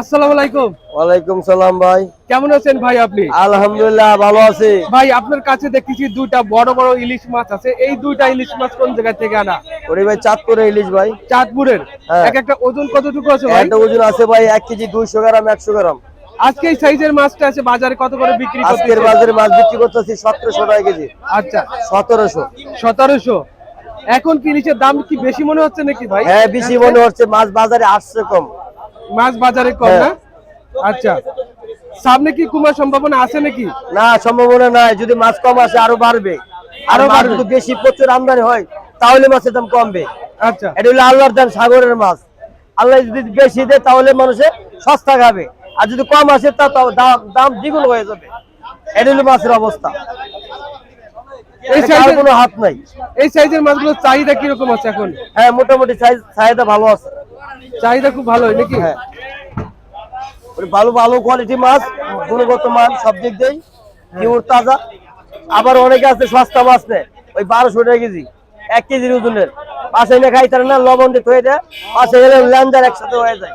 আসসালামু আলাইকুম। ওয়ালাইকুম সালাম ভাই। কেমন আছেন ভাই আপনি? আলহামদুলিল্লাহ ভালো আছি। ভাই আপনার কাছে দেখতেছি দুইটা বড় বড় ইলিশ মাছ আছে। এই দুইটা ইলিশ মাছ কোন জায়গা থেকে আনা? ওরে ভাই চাঁদপুরে ইলিশ ভাই। চাঁদপুরের? হ্যাঁ। এক একটা ওজন কতটুকু আছে ভাই? একটা ওজন আছে ভাই কেজি দুইশো গ্রাম একশো গ্রাম। আজকে এই সাইজের মাছটা আছে বাজারে কত করে বিক্রি আজকের বাজারে মাছ বিক্রি করতেছি টাকা কেজি। আচ্ছা। সতেরোশো। সতেরোশো। এখন কি ইলিশের দাম কি বেশি মনে হচ্ছে নাকি ভাই? হ্যাঁ বেশি মনে হচ্ছে। মাছ বাজারে আসছে কম। মাছ বাজারে কম না? হ্যাঁ। আচ্ছা। সামনে কি কুমার সম্ভাবনা আছে নাকি? না সম্ভাবনা নাই। যদি মাছ কম আসে আরও বাড়বে। আরও বাড়বে। বেশি প্রচুর আমদানি হয় তাহলে মাছের দাম কমবে। আচ্ছা। এটা হলো আল্লাহর দান সাগরের মাছ। আল্লাহ যদি বেশি দেয় তাহলে মানুষে সস্তা খাবে। আর যদি কম আসে তা দাম দাম দ্বিগুণ হয়ে যাবে। এটা হলো মাছের অবস্থা। এই সাইজের কোনো হাত নাই। এই সাইজের মাছগুলোর চাহিদা কীরকম আছে এখন? হ্যাঁ মোটামুটি সাইজ চাহিদা ভালো আছে। চাহিদা খুব ভালো হয় নাকি? হ্যাঁ। ভালো ভালো কোয়ালিটি মাছ, গুণগত মান সব দিক দিয়েই পিওর তাজা। আবার অনেকে আছে সস্তা মাছ নেয়, ওই বারোশো টাকা কেজি, এক কেজির ওজনের। পাশে এনে খাইতে না, লবণ দিয়ে হয়ে যায় পাশে গেলে ল্যান্ডার একসাথে হয়ে যায়।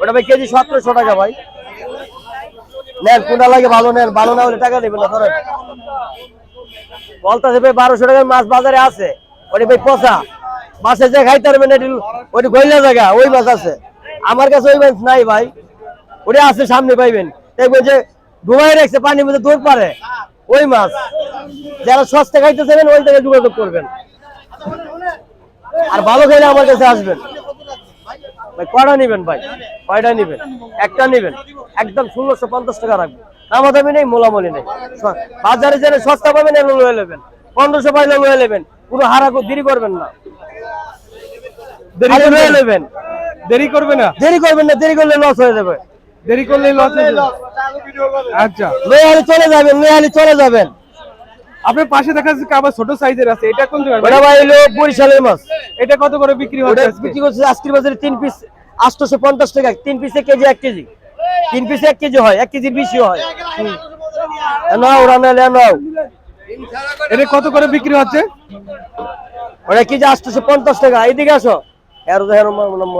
ওটা ভাই কেজি সতেরোশো টাকা ভাই। নেন, কোনটা লাগে ভালো নেন, ভালো না হলে টাকা দেবেন না, ধরেন। বলতেছে ভাই বারোশো টাকার মাছ বাজারে আছে ওটা ভাই পচা। মাছে যে খাইতে পারবেন ওটি গইলা জায়গা, ওই মাছ আছে। আমার কাছে ওই মাছ নাই ভাই। ওটা আছে সামনে, পাইবেন। দেখবেন যে ডুবাই রাখছে, পানির মধ্যে দৌড় পারে। ওই মাছ। যারা সস্তা খাইতে চাইবেন, ওই জায়গায় যোগাযোগ করবেন। আর ভালো খাইলে আমার কাছে আসবেন। ভাই, কয়টা নিবেন ভাই? কয়টা নিবেন? একটা নিবেন। একদম ষোলোশো পঞ্চাশ টাকা রাখবেন আমার দামি নেই, মোলামলি নেই। বাজারে যেন সস্তা পাবেন, এগুলো লয়ে নেবেন। পনেরোশো পাইলে লয়ে নেবেন। পুরো হারা দেরি করবেন না। দেরি লয়ে না? নেবেন দেরি করবে না? দেরি করবেন না দেরি করলে লস হয়ে যাবে। দেরি করলে লস আচ্ছা। লয়ে হালি চলে যাবেন চলে যাবেন। আপনার পাশে দেখা যাচ্ছে আবার ছোট সাইজের আছে এটা কোন জায়গায়? ওটা ভাই হলো বরিশালের মাছ। এটা কত করে বিক্রি হচ্ছে আজকে? বিক্রি করছে আজকের বাজারে তিন পিস আটশোশো পঞ্চাশ টাকা। তিন পিসে কেজি এক কেজি। তিন পিসে এক কেজি হয় এক কেজির বেশি হয়। নাও রান্না এ নাও। এটা কত করে বিক্রি হচ্ছে? ওটা কেজি আটশোশো পঞ্চাশ টাকা। এইদিকে আসো। ಎರಡು ಸಾವಿರ ನಮ್ಮ